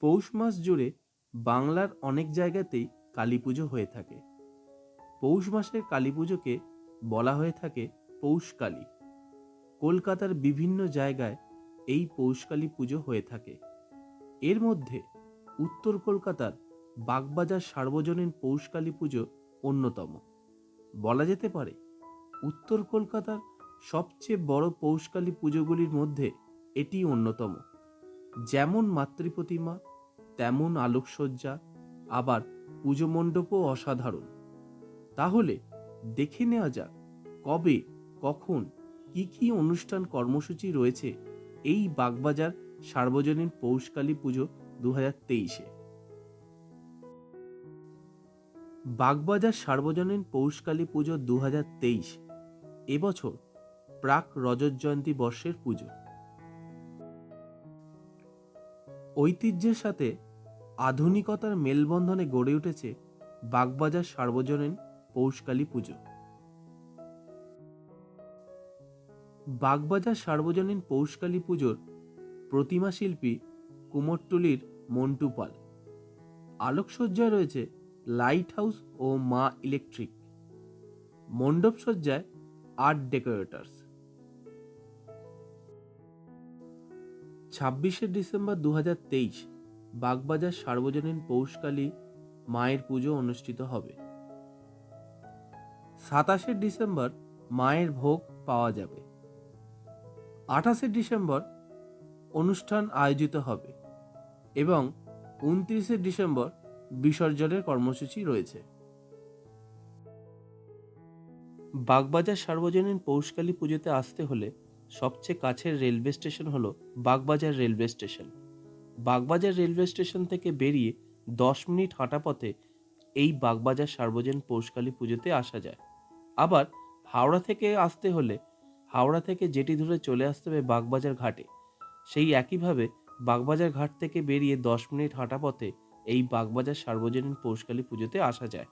পৌষ মাস জুড়ে বাংলার অনেক জায়গাতেই কালী পুজো হয়ে থাকে। পৌষ মাসের কালী পুজোকে বলা হয়ে থাকে পৌষকালী কলকাতার বিভিন্ন জায়গায় এই পৌষকালী পুজো হয়ে থাকে। এর মধ্যে উত্তর কলকাতার বাগবাজার সার্বজনীন পৌষকালী পুজো অন্যতম। বলা যেতে পারে, উত্তর কলকাতার সবচেয়ে বড় পৌষকালী পুজোগুলির মধ্যে এটি অন্যতম। যেমন মাতৃপ্রতিমা তেমন আলোকসজ্জা, আবার পুজো মণ্ডপও অসাধারণ। তাহলে দেখে নেওয়া যাক কবে, কখন, কি কি অনুষ্ঠান কর্মসূচি রয়েছে এই বাগবাজার সার্বজনীন পৌষকালী পুজো দু হাজার তেইশে। বাগবাজার সার্বজনীন পৌষকালী পুজো দু হাজার তেইশ এবছর প্রাক রজত জয়ন্তী বর্ষের পুজো। ঐতিহ্যের সাথে আধুনিকতার মেলবন্ধনে গড়ে উঠেছে বাগবাজার সার্বজনীন পৌষকালী পুজো। বাগবাজার সার্বজনীন পৌষকালী পুজোর প্রতিমা শিল্পী কুমোরটুলির মন্টু পাল আলোকসজ্জায় রয়েছে লাইট হাউস ও মা ইলেকট্রিক। মণ্ডপ সজ্জায় আর্ট ডেকোরেটার্স। ছাব্বিশে ডিসেম্বর দু বাগবাজার সার্বজনীন পৌষকালী মায়ের পুজো অনুষ্ঠিত হবে। সাতাশে ডিসেম্বর মায়ের ভোগ পাওয়া যাবে। আঠাশে ডিসেম্বর অনুষ্ঠান আয়োজিত হবে এবং উনত্রিশে ডিসেম্বর বিসর্জনের কর্মসূচি রয়েছে। বাগবাজার সার্বজনীন পৌষকালী পুজোতে আসতে হলে সবচেয়ে কাছের রেলওয়ে স্টেশন হল Bagbazar railway station. Bagbazar railway station থেকে বেরিয়ে দশ মিনিট হাঁটা পথে এই বাগবাজার সার্বজন পৌষকালী পুজোতে আসা যায়। আবার হাওড়া থেকে আসতে হলে হাওড়া থেকে জেটি ধরে চলে আসতে হবে বাগবাজার ঘাটে। সেই একইভাবে বাগবাজার ঘাট থেকে বেরিয়ে দশ মিনিট হাঁটা পথে এই বাগবাজার সার্বজনীন পৌষকালী পুজোতে আসা যায়।